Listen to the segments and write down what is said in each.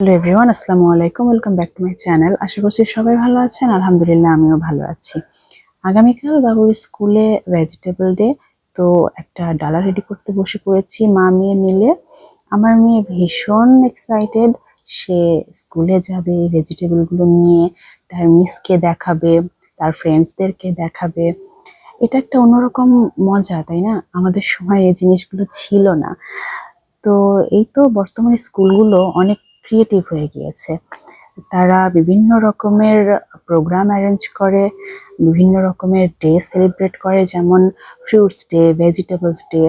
Hello everyone, আসসালামু আলাইকুম, welcome back to my channel. আশা করছি সবাই ভালো আছেন, আলহামদুলিল্লাহ আমিও ভালো আছি। আগামীকাল বাবুর স্কুলে ভেজিটেবল ডে তো একটা ডালা রেডি করতে বসে পড়েছি, মা মেয়ে মিলে। আমার মেয়ে ভীষণ এক্সাইটেড সে স্কুলে যাবে ভেজিটেবলগুলো নিয়ে, তার মিসকে দেখাবে, তার ফ্রেন্ডসদেরকে দেখাবে। এটা একটা অন্যরকম মজা, তাই না? আমাদের সময় এই জিনিসগুলো ছিল না। তো এই তো বর্তমানে স্কুলগুলো অনেক ক্রিয়েটিভ হয়ে গিয়েছে। তারা বিভিন্ন রকমের প্রোগ্রাম অ্যারেঞ্জ করে, বিভিন্ন রকমের ডে সেলিব্রেট করে, যেমন ফ্রুটস ডে ভেজিটেবলস ডে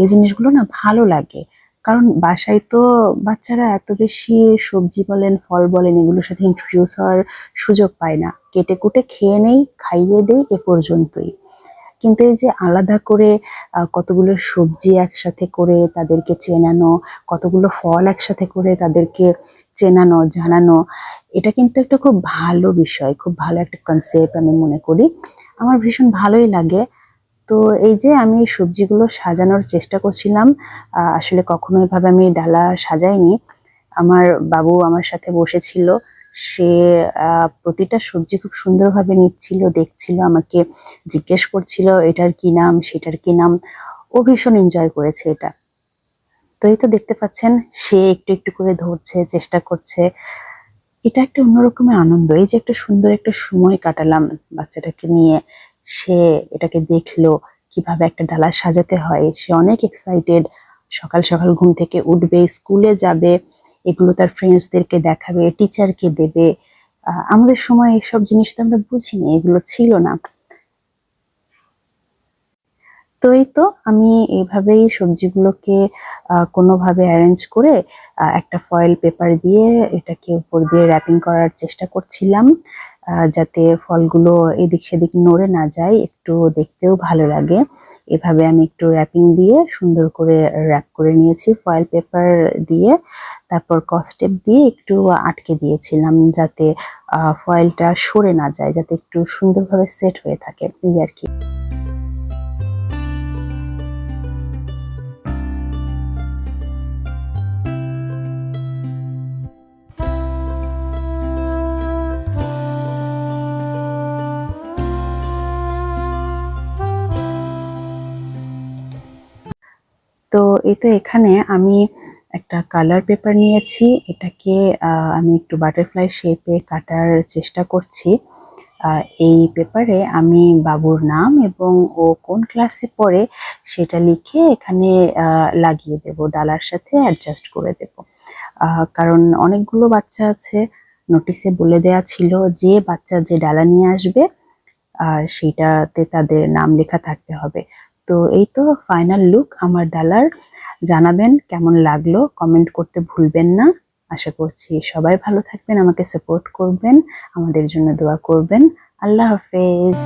এই জিনিসগুলো না ভালো লাগে। কারণ বাসায় তো বাচ্চারা এত বেশি সবজি বলেন, ফল বলেন, এগুলোর সাথে ইন্ট্রোডিউস হওয়ার সুযোগ পায় না। কেটে কুটে খেয়ে নেই, খাইয়ে দেই এ পর্যন্তই। কিন্তু এই যে আলাদা করে কতগুলো সবজি একসাথে করে তাদেরকে চেনানো, কতগুলো ফল একসাথে করে তাদেরকে চেনানো, জানানো, এটা কিন্তু একটা খুব ভালো বিষয়, খুব ভালো একটা কনসেপ্ট আমি মনে করি। আমার ভীষণ ভালোই লাগে। তো এই যে আমি সবজিগুলো সাজানোর চেষ্টা করছিলাম আসলে কখনো এভাবে আমি ডালা সাজাইনি। আমার বাবু আমার সাথে বসেছিল। সে প্রতিটা সবজি খুব সুন্দরভাবে নিচ্ছিল, দেখছিল, আমাকে জিজ্ঞেস করছিল, এটার কি নাম? সেটার কি নাম? ও ভীষণ এনজয় করেছে এটা। তো এই তো দেখতে পাচ্ছেন, সে একটু একটু করে ধরছে, চেষ্টা করছে। এটা একটা অন্যরকমের আনন্দ, এই যে একটা সুন্দর একটা সময় কাটালাম বাচ্চাটাকে নিয়ে। সে এটাকে দেখল, কীভাবে একটা ডালা সাজাতে হয়। সে অনেক এক্সাইটেড সকাল সকাল ঘুম থেকে উঠবে, স্কুলে যাবে। এগুলো তার ফ্রেন্ডসদেরকে দেখাবে টিচারকে দেবে। আমাদের সময় এইসব জিনিস তো আমরা বুঝিনি, এগুলো ছিল না। তো এই তো আমি এইভাবেই সবজিগুলোকে কোনোভাবে অ্যারেঞ্জ করে একটা ফয়েল পেপার দিয়ে এটাকে উপর দিয়ে র্যাপিং করার চেষ্টা করছিলাম। যাতে ফলগুলো এদিক সেদিক নড়ে না যায়, একটু দেখতেও ভালো লাগে। এভাবে আমি একটু র্যাপিং দিয়ে সুন্দর করে র্যাপ করে নিয়েছি ফয়েল পেপার দিয়ে। তারপর কস্টেপ দিয়ে একটু আটকে দিয়েছিলাম যাতে ফয়েলটা সরে না যায়, যাতে একটু সুন্দরভাবে সেট হয়ে থাকে, এই আর কি। এই তো এখানে আমি একটা কালার পেপার নিয়েছি। এটাকে আমি একটু বাটারফ্লাই শেপে কাটার চেষ্টা করছি। এই পেপারে আমি বাবুর নাম এবং ও কোন ক্লাসে পড়ে সেটা লিখে এখানে লাগিয়ে দেব, ডালার সাথে অ্যাডজাস্ট করে দেব। কারণ অনেকগুলো বাচ্চা আছে নোটিশে বলে দেয়া ছিল যে বাচ্চা যে ডালা নিয়ে আসবে আর সেইটাতে তাদের নাম লেখা থাকতে হবে। তো এই তো ফাইনাল লুক আমার ডালার। জানাবেন কেমন লাগল কমেন্ট করতে ভুলবেন না। আশা করছি সবাই ভালো থাকবেন, আমাকে সাপোর্ট করবেন, আমাদের জন্য দোয়া করবেন। আল্লাহ হাফেজ।